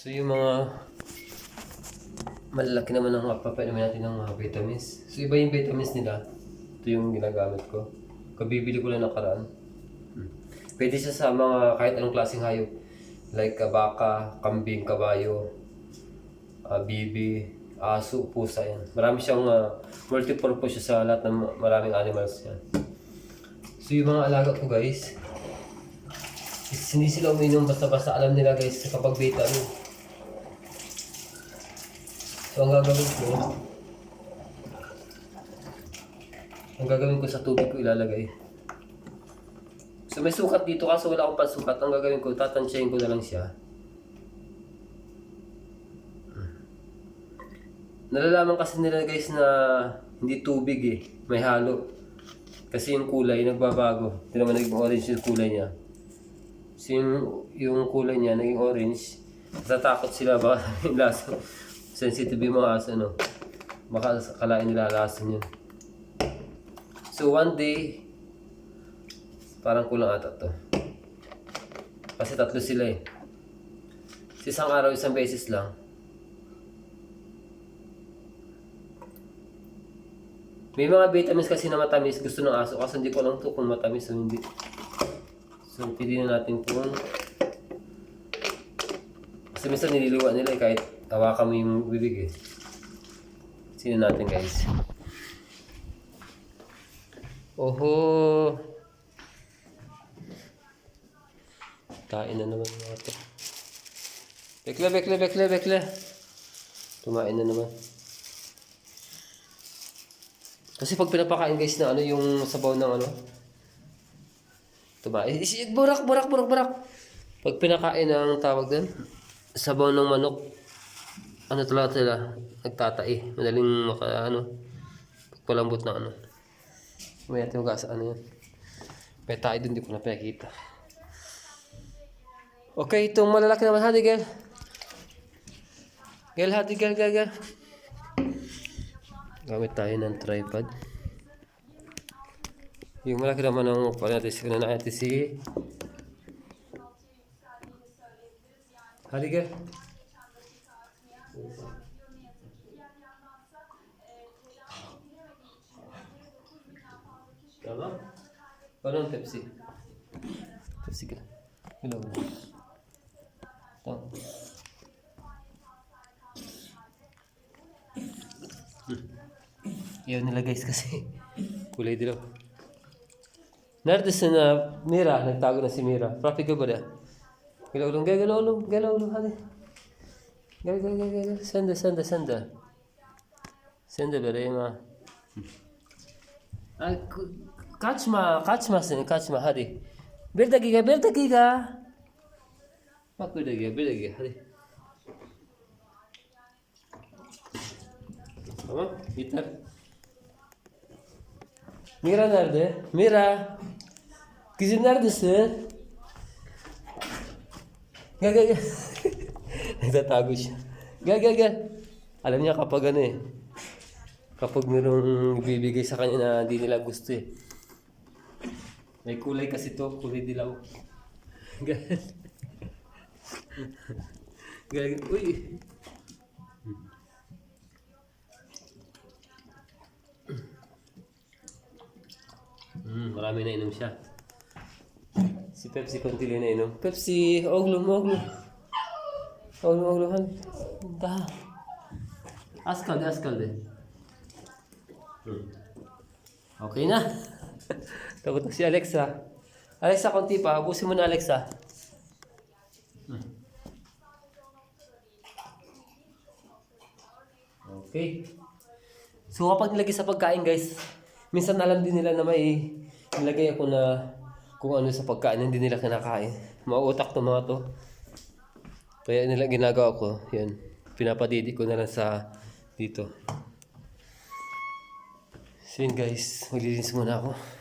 So yung mga malalaki naman ang mapapait naman natin ng mga vitamins. So iba yung vitamins nila. Ito yung ginagamit ko. Kabibili ko lang nakaraan. Hmm. Pwede siya sa mga kahit anong klaseng hayop. Like uh, baka, kambing, kabayo, uh, bibi, aso, pusa yan. Marami siyang uh, multi-purpose siya sa lahat ng ma- maraming animals yan. So yung mga alaga ko guys, hindi sila uminom basta-basta alam nila guys kapag ano. So ang gagawin ko, ang gagawin ko sa tubig ko ilalagay. So may sukat dito kaso wala akong pansukat. Ang gagawin ko, tatansyahin ko na lang siya. Nalalaman kasi nila guys na hindi tubig eh. May halo. Kasi yung kulay nagbabago. Hindi naman naging orange yung kulay niya. So yung, yung kulay niya naging orange. Natatakot sila baka yung lasa. Sensitive yung mga aso no. Baka kalain nila lason yun. So one day, parang kulang ata to. Kasi tatlo sila eh. Sa isang araw, isang beses lang. May mga vitamins kasi na matamis gusto ng aso kasi hindi ko alam to kung matamis o hindi. So, piliin na natin kung kasi minsan nililiwa nila eh, kahit hawakan mo yung bibig eh. Sino natin guys? Oho! Kain na naman mga to. Bekle, bekle, bekle, bekle. Tumain na naman. Kasi pag pinapakain guys na ano yung sabaw ng ano. Tumain. Is- Burak, burak, burak, burak. Pag pinakain ng tawag doon, sabaw ng manok, ano talaga sila, nagtatai. Madaling maka, ano, pagpalambot ng ano. May natin hugas, ano yan. May tayo dun, di ko na pinakita. Okay, itong malalaki naman, hadi, girl. Girl, hadi, girl, girl, girl. Gamit tayo ng tripod. Yung malaki naman ang pala natin si na natin si Hadi gel. కదా బనాన్ Pepsi Pepsi kilo kilo Evine lagayız kasi. Kuleydi lo. Neredesin ha? Mira, nagtago na si Mira. Traffic ako na. Galaw lang, galaw lang, galaw lang, hadi. Gel gel gel gel. Sen de sen de sen de. Sen de vereyim ha. Ay, k- kaçma, kaçmasın, kaçma hadi. Bir dakika, bir dakika. Bak bir dakika, bir dakika, hadi. Tamam, yeter. Mira nerede? Mira. Kızım neredesin? Gel gel gel. Nagtatago siya. Gel gel gel. Alam niya kapag ano eh. Kapag mayroong bibigay sa kanya na hindi nila gusto eh. May kulay kasi to, kulay dilaw. Gel gel. Uy. Hmm, marami na inom siya. Si Pepsi konti lang na inom. Pepsi, oglum. Han. Daha. Az kaldı, az kaldı. Hmm. Okay na. Takot na si Alexa. Alexa, konti pa. Ubusin mo na, Alexa. Okay. So kapag nilagay sa pagkain guys, minsan alam din nila na may nilagay ako na kung ano sa pagkain hindi nila kinakain. Mauutak to mga to. Kaya nila ginagawa ko, yan. Pinapadidi ko na lang sa dito. So yun guys, maglilinis muna ako.